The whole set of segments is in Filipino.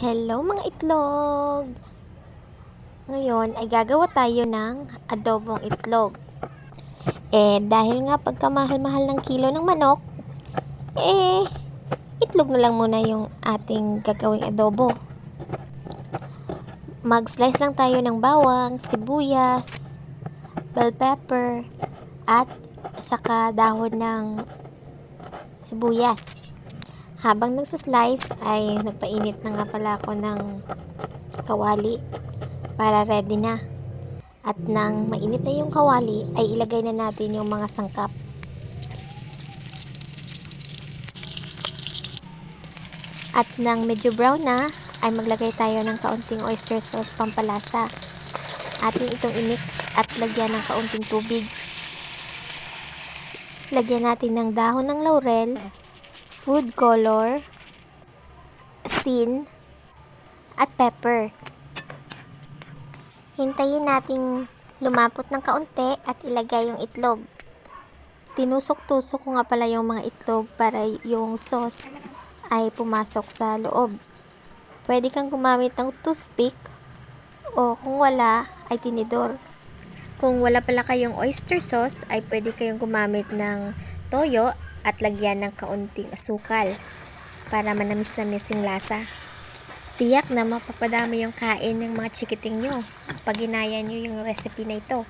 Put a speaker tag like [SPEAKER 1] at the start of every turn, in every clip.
[SPEAKER 1] Hello mga itlog! Ngayon ay gagawa tayo ng adobong itlog. Eh, dahil nga pagkamahal-mahal ng kilo ng manok, eh, itlog na lang muna yung ating gagawing adobo. Mag-slice lang tayo ng bawang, sibuyas, bell pepper, at saka dahon ng sibuyas. Habang nagsaslice ay nagpainit na nga pala ako ng kawali para ready na. At nang mainit na yung kawali ay ilagay na natin yung mga sangkap. At nang medyo brown na ay maglagay tayo ng kaunting oyster sauce pampalasa. Atin itong i-mix at lagyan ng kaunting tubig. Lagyan natin ng dahon ng laurel food color, sin, at pepper. Hintayin nating lumapot ng kaunti at ilagay yung itlog. Tinusok-tusok ko nga pala yung mga itlog para yung sauce ay pumasok sa loob. Pwede kang gumamit ng toothpick o kung wala ay tinidor. Kung wala pala kayong oyster sauce ay pwede kayong gumamit ng toyo at lagyan ng kaunting asukal para manamis-namis yung lasa. Tiyak na mapapadami yung kain ng mga chikiting nyo pag ginaya nyo yung recipe na ito.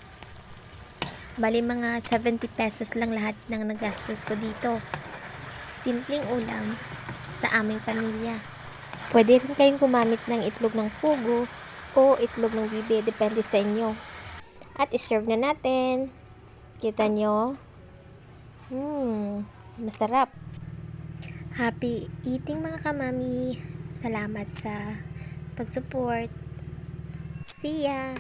[SPEAKER 1] Bali mga 70 pesos lang lahat ng nagastos ko dito. Simpleng ulam sa aming pamilya. Pwede rin kayong gumamit ng itlog ng pugo o itlog ng bibe, depende sa inyo. At iserve na natin. Kita nyo? Hmm, masarap. Happy eating mga kamami. Salamat sa pag-support. See ya!